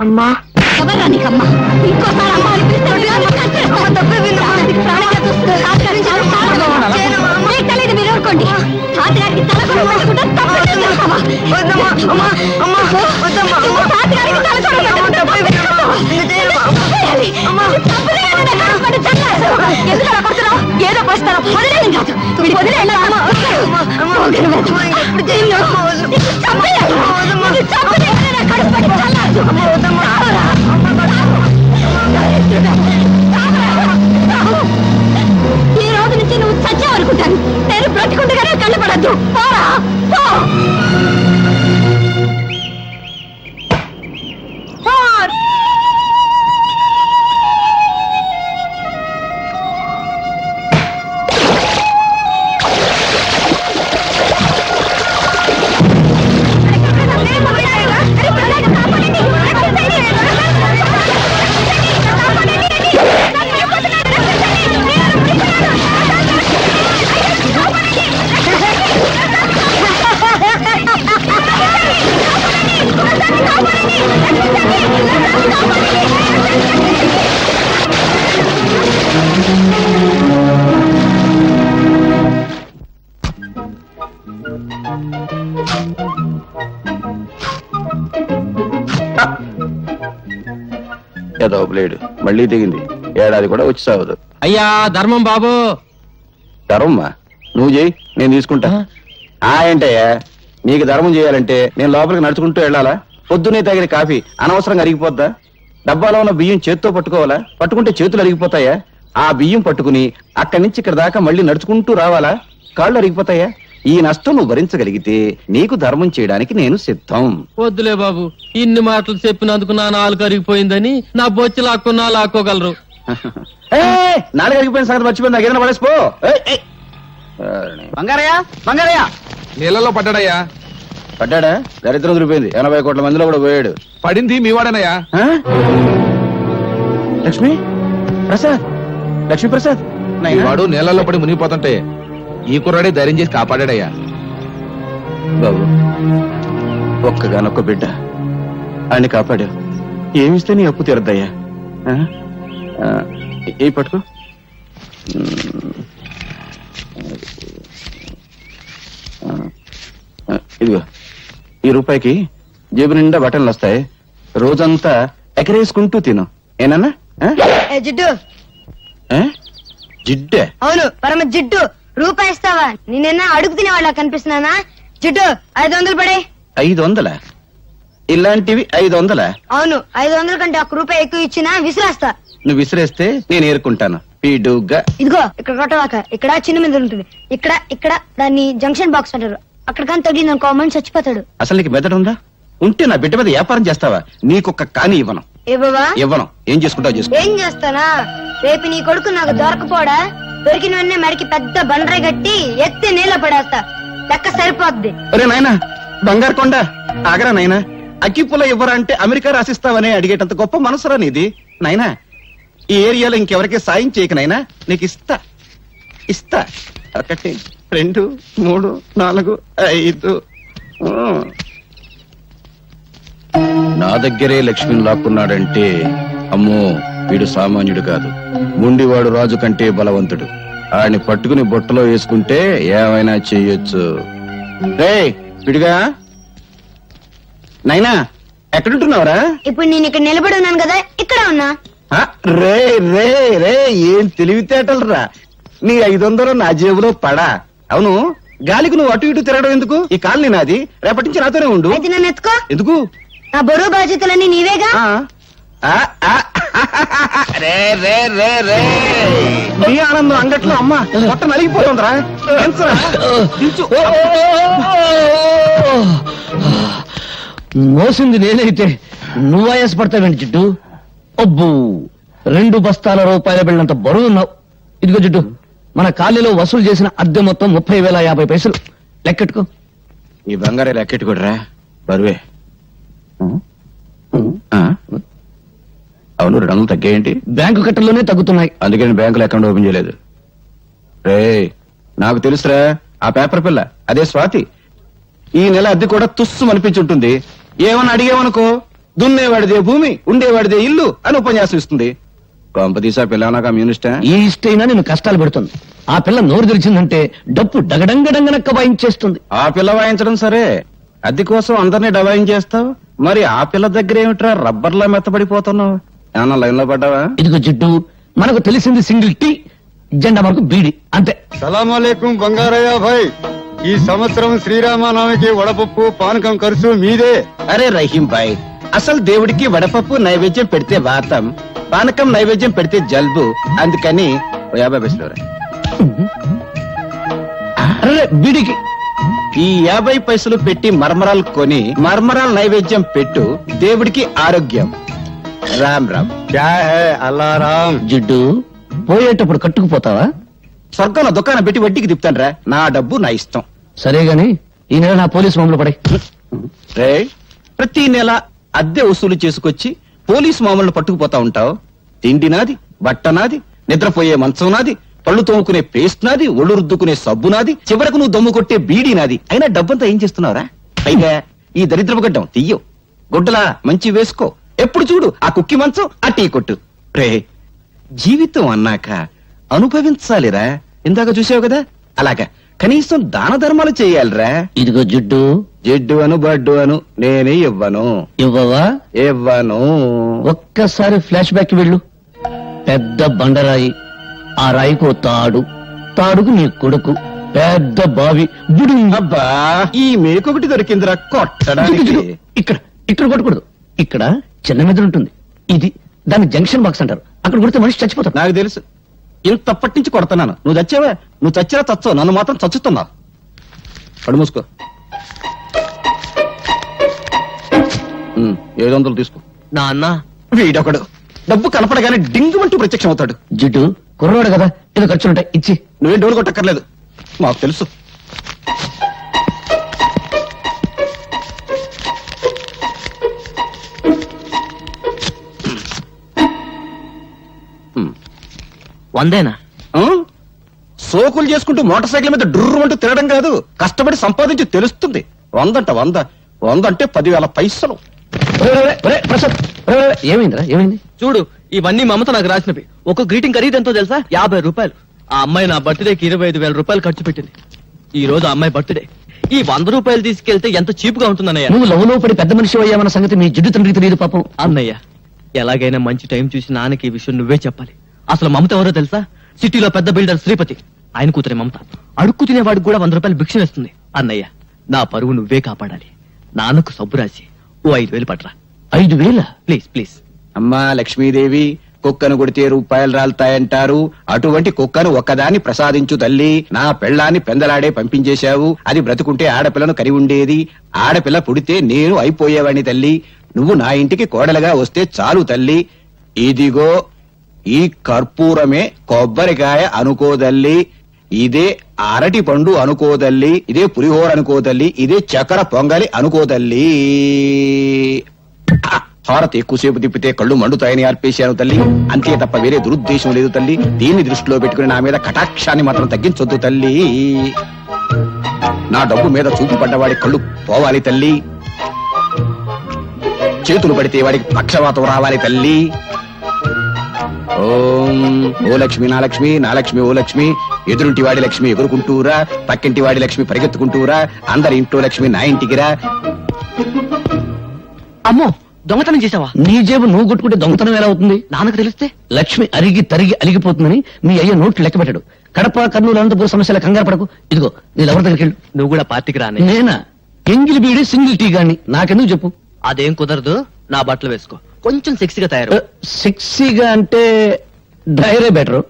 అమ్మా. ఎవరా నీకమ్మ ఇంకోసారి అమ్మ అని పిలిస్తే తెలియదు మీరు ఊరుకోండి. తాతగారికి తల కూడా పెట్టకుండా తప్పేం చేస్తావా? వద్దమ్మా అమ్మా అమ్మా ఏదో బ్లేడ్. మళ్ళీ దిగింది. ఏడాది కూడా వచ్చి సావదు అయ్యా ధర్మం బాబు. ధర్మమ్మా నువ్వు చేయి నేను తీసుకుంటా. ఆ? ఏంటయ్యా? నీకు ధర్మం చేయాలంటే నేను లోపలికి నడుచుకుంటూ వెళ్ళాలా? పొద్దునే తగిన కాఫీ అనవసరంగా అరిగిపోద్దా? డబ్బాలో ఉన్న బియ్యం చేత్తో పట్టుకోవాలా? పట్టుకుంటే చేతులు అరిగిపోతాయా? ఆ బియ్యం పట్టుకుని అక్కడి నుంచి ఇక్కడ దాకా మళ్ళీ నడుచుకుంటూ రావాలా? కాళ్ళు అరిగిపోతాయా? ఈ నష్టం నువ్వు భరించగలిగితే నీకు ధర్మం చేయడానికి నేను సిద్ధం వద్దులే బాబు ఇన్ని మాటలు చెప్పినందుకు నా నాలుగు అరిగిపోయిందని నా బొచ్చి లాక్కున్నా లాక్కోగలరు ఏయ్, నాలుగు అరిగిపోయిన సంగతి మర్చిపోయింది నాకు ఏదైనా పడేసిపో ఏయ్, ఏయ్. వారిని. బంగారయ్య బంగారయ్య నీళ్ళలో పడ్డాడయ్యా పడ్డాడా దరిద్రం దొరికిపోయింది ఎనభై కోట్ల మందిలో కూడా పోయాడు పడింది మీ వాడనయ్యా? లక్ష్మి ప్రసాద్ లక్ష్మీ ప్రసాద్ ఈ నాయనా? వాడు నీళ్ళలో పడి మునిగిపోతుంటే ఈ కుర్రాడే ధైర్యం చేసి కాపాడాడయ్యా. బాబు ఒక్కగానొక్క బిడ్డ. ఆయన కాపాడావు. ఏమిస్తే నీ అప్పు తీరద్దయ్యా? ఈ పట్టుకో. ఇదిగో ఈ రూపాయికి జేబు నిండా బట్టలు వస్తాయి. రోజంతా ఎకరేసుకుంటూ తిను. ఏనన్నా? ఏ జిడ్డు? జిడ్డే? అవును పరమ జిడ్డు. రూపాయి ఇస్తావా నేనన్నా అడుగు తినేవాళ్ళ కనిపిస్తున్నానా? జిడ్డు ఐదు వందలు పడే. ఐదు వందల? ఇలాంటివి ఐదు వందల? అవును ఐదు వందల కంటే ఒక రూపాయి ఎక్కువ ఇచ్చినా విసిరేస్తా. నువ్వు విసిరేస్తే నేను ఏరుకుంటాను. పీడుగ్గా. ఇదిగో ఇక్కడ కొట్టవాక ఇక్కడ చిన్న మీద ఉంటుంది. ఇక్కడ ఇక్కడ దాన్ని జంక్షన్ బాక్స్ అంటారు. అక్కడ కానీ తగిలింది అనుకో మనిషి చచ్చిపోతాడు. అసలు నీకు మెదడు ఉందా? ఉంటే నా బిడ్డ మీద వ్యాపారం చేస్తావా? నీకొక్క కాని ఇవ్వను. ఏ బాబా ఇవ్వను. ఏం చేసుకుంటావు చేసుకో ఏం చేస్తానా? రేపు నీ కొడుకు నాకు దొరకపోడా? దొరికిన వెంటనే మెడకి పెద్ద బండరాయి కట్టి ఎత్తి నీళ్ళ పడేస్తా. లెక్క సరిపోద్ది. ఒరే నాయనా బంగారు కొండ. ఆగరా నాయనా. అగ్గిపుల ఇవ్వరా అంటే అమెరికా రాసిస్తావని అడిగేటంత గొప్ప మనసురా నీది. నాయనా ఈ ఏరియాలో ఇంకెవరికి సాయం చేయక నాయనా. నీకు ఇస్తా. ఇస్తా. ఒకటి రెండు మూడు నాలుగు ఐదు. నా దగ్గరే లక్ష్మిని లాక్కున్నాడంటే అమ్మో వీడు సామాన్యుడు కాదు. ముండివాడు రాజు కంటే బలవంతుడు. ఆడిని పట్టుకుని బుట్టలో వేసుకుంటే ఏమైనా చెయ్యొచ్చు రే విడిగా. నైనా ఎక్కడుంటున్నావురా? ఇప్పుడు నేను ఇక్కడ నిలబడి ఉన్నాను కదా ఇక్కడ ఉన్నా. ఆ, రే రే రే ఏం తెలివితేటలు రా నీ ఐదు వందలు నా జేబులో పడా. అవును గాలికి నువ్వు అటు ఇటు తిరగడం ఎందుకు? ఈ కాలనీ నాది. రేపటి నుంచి నాతోనే ఉండు. అయితే నన్ను ఎత్తుకో. ఎందుకు? నా బరువు బాధ్యతలన్నీ నీవేగా? ఆ ఆ, ఆ, రే రే రే రే. నీ ఆనందం అంగట్లో అమ్మ మొట్ట నలిగిపోతుందిరా? దించు. మోసింది నేనైతే. నువ్వు ఆయాసపడతావేంటి జిడ్డు? అబ్బు రెండు బస్తాల రూపాయల బిళ్ళంత బరువున్నావు ఇదిగో జిడ్డు మన ఖాళీలో వసూలు చేసిన అద్దె మొత్తం ముప్పై వేల యాభై పైసలు. లెక్కెట్టుకో. ఈ బంగారే లెక్కెట్టు కూడా రా బరువే ఆ? అవును రెండు వందలు తగ్గాయేంటి? బ్యాంకు కట్టల్లోనే తగ్గుతున్నాయి. అందుకే నేను బ్యాంకులో అకౌంట్ ఓపెన్ చేయలేదు. రే నాకు తెలుసురా ఆ పేపర్ పిల్ల అదే స్వాతి. ఈ నెల అద్దె కూడా తుస్సు అనిపించి ఉంటుంది ఏమని అడిగేవనుకో దున్నేవాడిదే భూమి ఉండేవాడిదే ఇల్లు అని ఉపన్యాసం ఇస్తుంది. కొంపదీసా పిల్లనా కమ్యూనిస్టా ఈ ఇష్టైనా నేను కష్టాలు పెడుతుంది. ఆ పిల్ల నోరు తెరిచిందంటే డప్పు డగడంగడంగనక్క వాయించేస్తుంది. ఆ పిల్ల వాయించడం సరే. అద్దె కోసం అందరినీ డబాయించేస్తావు మరి ఆ పిల్ల దగ్గర ఏమిట్రా రబ్బర్లా మెత్తబడిపోతున్నావు? ఏమన్నా లైన్లో పడ్డావా? ఇదిగో జిడ్డు మనకు తెలిసింది సింగిల్ టీ జెండా మనకు బీడి అంతే. సలాంలేకం బంగారయ్య భాయ్. ఈ సంవత్సరం శ్రీరామనవమికి వడపప్పు పానకం ఖర్చు మీదే. అరే రహీం భాయ్ అసలు దేవుడికి వడపప్పు నైవేద్యం పెడితే వాతం పానకం నైవేద్యం పెడితే జల్బు అందుకని ఓ యాభై పైసలు రా. అరే బీడికి. ఈ యాభై పైసలు పెట్టి మర్మరాలు కొని మర్మరాల నైవేద్యం పెట్టు దేవుడికి ఆరోగ్యం. రామ్ రామ్. క్యా హై అల్లారాం జిడ్డు పోయేటప్పుడు కట్టుకుపోతావా? స్వర్గంలో దుకాణం పెట్టి వడ్డీకి తిప్పుతాను నా డబ్బు నా ఇష్టం. సరే గాని ఈ నెల నా పోలీసు మామూలు పడే. రే ప్రతి నెల అద్దె వసూలు చేసుకొచ్చి పోలీసు మామూలు పట్టుకుపోతా ఉంటావు. తిండి నాది బట్ట నాది నిద్రపోయే మంచం నాది పళ్ళు తోముకునే పేస్ట్ నాది ఒళ్ళు రుద్దుకునే సబ్బు నాది చివరకు నువ్వు దమ్ము కొట్టే బీడీ నాది. అయినా డబ్బంతా ఏం చేస్తున్నావురా? పైగా ఈ దరిద్రపు గడ్డం తీయో. గుడ్డలా మంచి వేసుకో. ఎప్పుడు చూడు ఆ కుక్కి మంచం ఆ టీ కొట్టు. రే జీవితం అన్నాక అనుభవించాలిరా. ఇందాక చూసావు కదా? అలాగా. కనీసం దాన ధర్మాలు చేయాలిరా. ఇదిగో జిడ్డు. జిడ్డు అను బడ్డు అను నేనే ఇవ్వను. ఇవ్వవా? ఇవ్వను. ఒక్కసారి ఫ్లాష్ బ్యాక్ వెళ్ళు. పెద్ద బండరాయి ఆ రాయికో తాడు. తాడుకు నీ కొడుకు. పెద్ద బావి. బుడు అబ్బా ఈ మేకొకటి దొరికిందిరా కొట్టడానికి. ఇక్కడ ఇక్కడ కొట్టకూడదు. ఇక్కడ చిన్న మెదడు ఉంటుంది. ఇది దాన్ని జంక్షన్ బాక్స్ అంటారు. అక్కడ కొడితే మనిషి చచ్చిపోతాడు. నాకు తెలుసు. ఇంతప్పటి నుంచి కొడుతున్నాను. నువ్వు చచ్చావా నువ్వు చచ్చినా చచ్చావు. నన్ను మాత్రం చచ్చుతున్నావు. పడు మూసుకో. ఏడు వందలు తీసుకో. నాన్న వీడొకడు. డబ్బు కనపడగానే డింగుమంటూ ప్రత్యక్షం అవుతాడు. జిడ్డు కుర్రవాడు కదా. ఏదో ఖర్చులుంటాయి. ఇచ్చి. నువ్వేం డోలు కొట్టక్కర్లేదు. మాకు తెలుసు. వందేనా? సోకులు చేసుకుంటూ మోటార్ సైకిల్ మీద డుర్రు అంటూ తిరగడం కాదు. కష్టపడి సంపాదించి తెలుస్తుంది. వందంట వంద. వంద అంటే పదివేల పైసలు. ఏమైందిరా ఏమైంది? చూడు ఇవన్నీ మమత నాకు రాసినవి. ఒక గ్రీటింగ్ ఖరీదు ఎంతో తెలుసా? యాభై రూపాయలు. ఆ అమ్మాయి నా బర్త్డేకి ఇరవై ఐదు వేల రూపాయలు ఖర్చు పెట్టింది. ఈ రోజు ఆ అమ్మాయి బర్త్డే. ఈ వంద రూపాయలు తీసుకెళ్తే ఎంత చీప్గా ఉంటుందన్నయ్య? నువ్వు లవ్లో పడి పెద్ద మనిషి అయ్యామన్న సంగతి మీ జిడ్డు తండ్రికి తెలియదు పాపం. అన్నయ్య ఎలాగైనా మంచి టైం చూసి నాన్నకి ఈ విషయం నువ్వే చెప్పాలి. అసలు మమత ఎవరో తెలుసా? సిటీలో పెద్ద బిల్డర్ శ్రీపతి. ఆయన కూతురే మమత. అడుక్కు తినేవాడికి కూడా వంద రూపాయలు భిక్ష వేస్తుంది. అన్నయ్య నా పరువు నువ్వే కాపాడాలి. నాన్నకు సబ్బు రాసి ఓ ఐదు వేలు పట్రా. ఐదు వేల? Please please. అమ్మా లక్ష్మీదేవి కుక్కను కొడితే రూపాయలు రాలుతాయంటారు. అటువంటి కుక్కను ఒక్కదాన్ని ప్రసాదించు తల్లి. నా పెళ్ళాన్ని పెందలాడే పంపించేశావు. అది బ్రతుకుంటే ఆడపిల్లను కరి ఉండేది. ఆడపిల్ల పుడితే నేను అయిపోయేవాడిని తల్లి. నువ్వు నా ఇంటికి కోడలుగా వస్తే చాలు తల్లి. ఇదిగో ఈ కర్పూరమే కొబ్బరికాయ అనుకోదల్లి ఇదే అరటి పండు అనుకోదల్లి ఇదే పులిహోర అనుకోదల్లి ఇదే చక్కెర పొంగలి అనుకోదల్లి. ఆ, హారతి ఎక్కువసేపు తిప్పితే కళ్ళు మండుతాయని అర్పేశాను తల్లి. అంతే తప్ప వేరే దురుద్దేశం లేదు తల్లి. దీన్ని దృష్టిలో పెట్టుకుని నా మీద కటాక్షాన్ని మాత్రం తగ్గించొద్దు తల్లి. నా డబ్బు మీద చూపు పడ్డవాడి కళ్ళు పోవాలి తల్లి. చేతులు పడితే వాడికి పక్షవాతం రావాలి తల్లి. ఓం. ఓ లక్ష్మి నా లక్ష్మి నా లక్ష్మి ఓ లక్ష్మి. ఎదురుంటి వాడి లక్ష్మి ఎగురుకుంటూరా పక్కింటి వాడి లక్ష్మి పరిగెత్తుకుంటూరా అందరి ఇంట్లో లక్ష్మి నా ఇంటికిరా అమ్మో దొంగతనం చేసావా నీ జేబు నువ్వు కొట్టుకుంటే దొంగతనం ఎలా అవుతుంది? నాన్నకు తెలిస్తే? లక్ష్మి అరిగి తరిగి అలిగిపోతుందని మీ అయ్య నోట్లు లెక్క పెట్టాడు. కడప కర్నూలు అనంతపురం సమస్యల కంగారు పడకు. ఇదిగో నీ ఎవరి దగ్గరికి వెళ్ళు. నువ్వు కూడా పార్టీకి రానే నేనా? ఎంగిలి బీడి సింగిల్ టీ గాని. నాకెందుకు చెప్పు? అదేం కుదరదు. నా బట్టలు వేసుకో. కొంచెం సెక్సీగా తయారు. Uh, సెక్సీగా అంటే డ్రైరే బెటర్